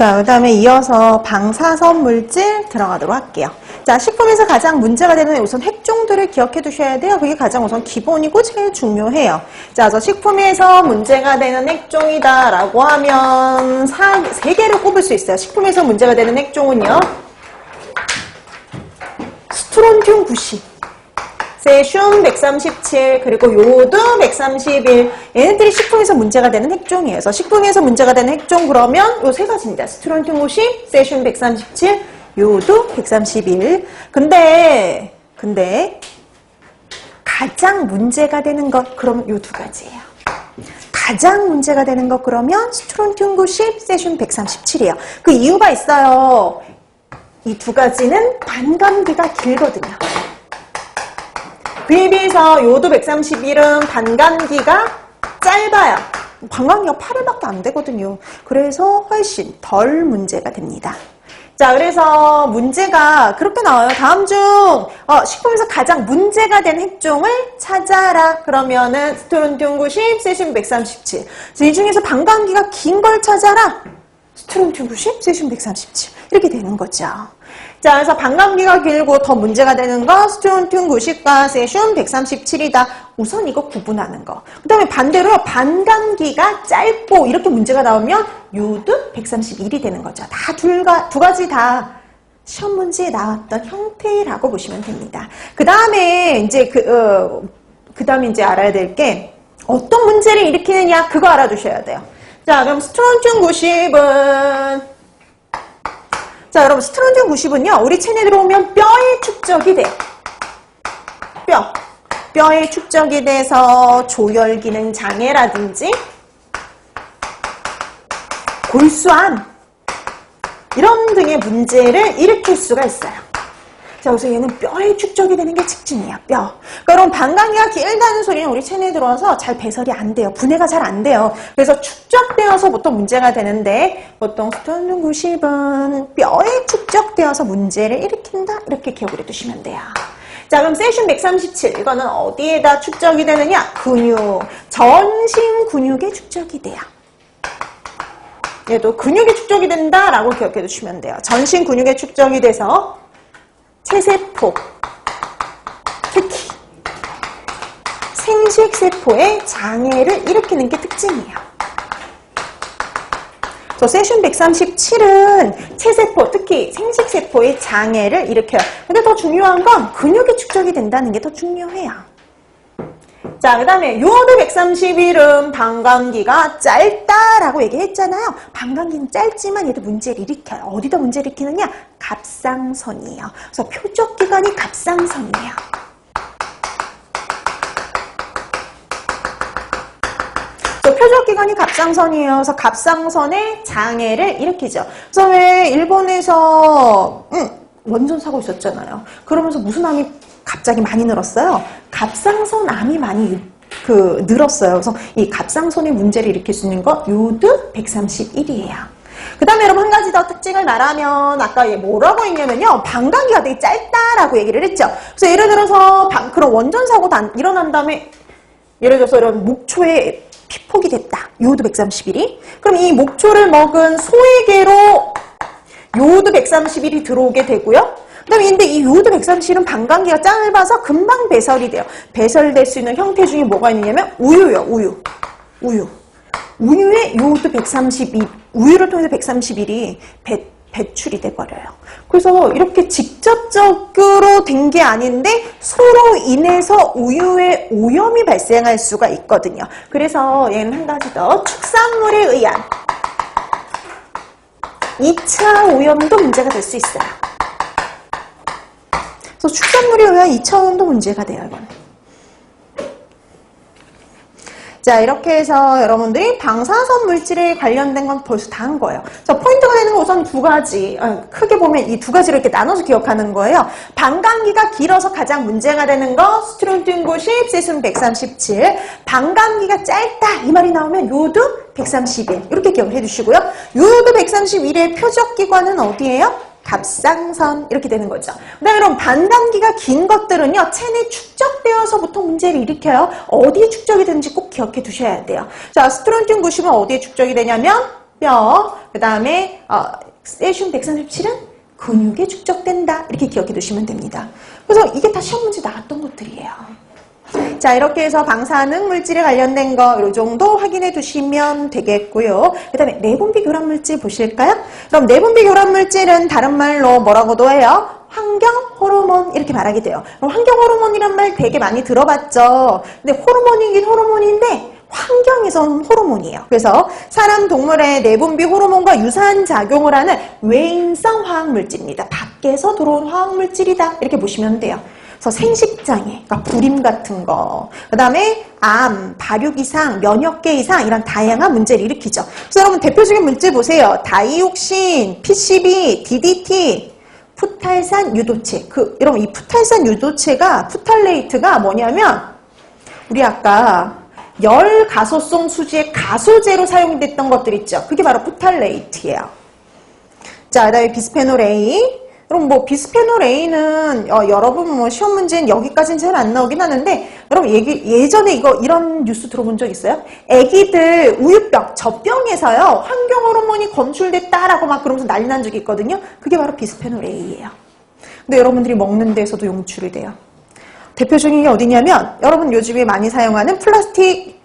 자, 그 다음에 이어서 방사선 물질 들어가도록 할게요. 자, 식품에서 가장 문제가 되는 우선 핵종들을 기억해 두셔야 돼요. 그게 가장 우선 기본이고 제일 중요해요. 자, 그래서 식품에서 문제가 되는 핵종이다라고 하면 사, 세 개를 꼽을 수 있어요. 식품에서 문제가 되는 핵종은요. 스트론튬 90, 세슘 137, 그리고 요드 131. 얘네들이 식품에서 문제가 되는 핵종이에요. 그래서 식품에서 문제가 되는 핵종 그러면 요 세 가지입니다. 스트론튬 50, 세슘 137, 요드 131. 근데, 근데, 가장 문제가 되는 것, 그러면 요두 가지예요. 가장 문제가 되는 것 그러면 스트론튬 90, 세슘 137이에요. 그 이유가 있어요. 이 두 가지는 반감기가 길거든요. 그에 요도 131은 반감기가 짧아요. 반감기가 8일밖에 안 되거든요. 그래서 훨씬 덜 문제가 됩니다. 자, 그래서 문제가 그렇게 나와요. 다음 중 어, 식품에서 가장 문제가 된 핵종을 찾아라. 그러면은 스트론튬 90, 세슘 137. 그래서 이 중에서 반감기가 긴 걸 찾아라. 스트론튬 90, 세슘 137. 이렇게 되는 거죠. 자, 그래서 반감기가 길고 더 문제가 되는 거 스트론튬 90과 세슘 137이다. 우선 이거 구분하는 거. 그 다음에 반대로 반감기가 짧고 이렇게 문제가 나오면 요드 131이 되는 거죠. 다 둘, 두 가지 다 시험 문제에 나왔던 형태라고 보시면 됩니다. 그 다음에 이제 그, 어, 그 다음에 이제 알아야 될 게 어떤 문제를 일으키느냐 그거 알아두셔야 돼요. 자, 그럼 스트론튬 90은 자, 여러분 스트론튬 90은요. 우리 체내에 들어오면 뼈에 축적이 돼요. 뼈. 뼈에 축적이 돼서 조혈 기능 장애라든지 골수암 이런 등의 문제를 일으킬 수가 있어요. 자, 그래서 얘는 뼈에 축적이 되는 게 특징이야, 뼈. 여러분, 방광기가 길다는 소리는 우리 체내에 들어와서 잘 배설이 안 돼요. 분해가 잘 안 돼요. 그래서 축적되어서 보통 문제가 되는데, 보통 스톤 90은 뼈에 축적되어서 문제를 일으킨다? 이렇게 기억을 해두시면 돼요. 자, 그럼 세슘 137. 이거는 어디에다 축적이 되느냐? 근육. 전신 근육에 축적이 돼요. 얘도 근육에 축적이 된다 라고 기억해 두시면 돼요. 전신 근육에 축적이 돼서 체세포, 특히 생식세포의 장애를 일으키는 게 특징이에요. 저 세슘 137은 체세포, 특히 생식세포의 장애를 일으켜요. 근데 더 중요한 건 근육이 축적이 된다는 게 더 중요해요. 자, 그 다음에 요오드 131은 방광기가 짧다라고 얘기했잖아요. 방광기는 짧지만 얘도 문제를 일으켜요. 어디다 문제를 일으키느냐? 갑상선이에요. 그래서 표적기관이 갑상선이에요. 저 표적기관이 갑상선이에요. 그래서 갑상선의 장애를 일으키죠. 그래서 왜 일본에서 음, 원전 사고 있었잖아요. 그러면서 무슨 암이 갑자기 많이 늘었어요. 갑상선 암이 많이 그 늘었어요. 그래서 이 갑상선의 문제를 일으킬 수 있는 거 요드 131이에요. 그 다음에 여러분 한 가지 더 특징을 말하면 아까 얘 뭐라고 했냐면요. 방광기가 되게 짧다라고 얘기를 했죠. 그래서 예를 들어서 방, 그런 원전 사고 단, 일어난 다음에 예를 들어서 이런 목초에 피폭이 됐다. 요드 131이. 그럼 이 목초를 먹은 소에게로 요드 131이 들어오게 되고요. 그다음에 근데 이 요드 137은 방광기가 짧아서 금방 배설이 돼요. 배설될 수 있는 형태 중에 뭐가 있냐면 우유요, 우유. 우유. 우유에 요드 132, 우유를 통해서 131이 배, 배출이 돼버려요. 그래서 이렇게 직접적으로 된 게 아닌데 서로 인해서 우유에 오염이 발생할 수가 있거든요. 그래서 얘는 한 가지 더 축산물에 의한 2차 오염도 문제가 될 수 있어요. 그래서 축산물에 의한 2차 오염도 문제가 돼요, 이거는. 자, 이렇게 해서 여러분들이 방사선 물질에 관련된 건 벌써 다 한 거예요. 자, 포인트가 되는 건 우선 두 가지. 아, 크게 보면 이 두 가지를 이렇게 나눠서 기억하는 거예요. 방광기가 길어서 가장 문제가 되는 거, 스트론튬 90, 세슘 137. 방광기가 짧다. 이 말이 나오면 요드 131. 이렇게 기억을 해주시고요. 요드 131의 표적 기관은 어디예요? 갑상선 이렇게 되는 거죠. 그다음에 여러분 반감기가 긴 것들은요 체내 축적되어서 보통 문제를 일으켜요. 어디에 축적이 되는지 꼭 기억해 두셔야 돼요. 자 스트론튬 90은 어디에 축적이 되냐면 뼈, 그 다음에 어, 세슘 137은 근육에 축적된다. 이렇게 기억해 두시면 됩니다. 그래서 이게 다 시험 문제 나왔던 것들이에요. 자, 이렇게 해서 방사능 물질에 관련된 거, 이 정도 확인해 두시면 되겠고요. 그 다음에 내분비 교란 물질 보실까요? 그럼 내분비 교란 물질은 다른 말로 뭐라고도 해요? 환경 호르몬 이렇게 말하게 돼요. 그럼 환경 호르몬이란 말 되게 많이 들어봤죠. 근데 호르몬이긴 호르몬인데 환경에서는 호르몬이에요. 그래서 사람 동물의 내분비 호르몬과 유사한 작용을 하는 외인성 화학 물질입니다. 밖에서 들어온 화학 물질이다. 이렇게 보시면 돼요. 그래서 생식장애, 그러니까 불임 같은 거, 그 다음에 암, 발육 이상, 면역계 이상 이런 다양한 문제를 일으키죠. 그래서 여러분 대표적인 문제 보세요. 다이옥신, PCB, DDT, 푸탈산 유도체. 그 여러분 이 푸탈산 유도체가 푸탈레이트가 뭐냐면 우리 아까 열 가소성 수지의 가소제로 사용됐던 것들 있죠. 그게 바로 푸탈레이트예요. 자, 그다음에 비스페놀 A. 그럼 뭐 비스페놀 A는 어, 여러분 뭐 시험 문제는 여기까지는 잘 안 나오긴 하는데 여러분 얘기, 예전에 이거 이런 뉴스 들어본 적 있어요? 애기들 우유병, 젖병에서요 환경 호르몬이 검출됐다라고 막 그러면서 난리 난 적이 있거든요. 그게 바로 비스페놀 A예요. 근데 여러분들이 먹는 데에서도 용출이 돼요. 대표적인 게 어디냐면 여러분 요즘에 많이 사용하는 플라스틱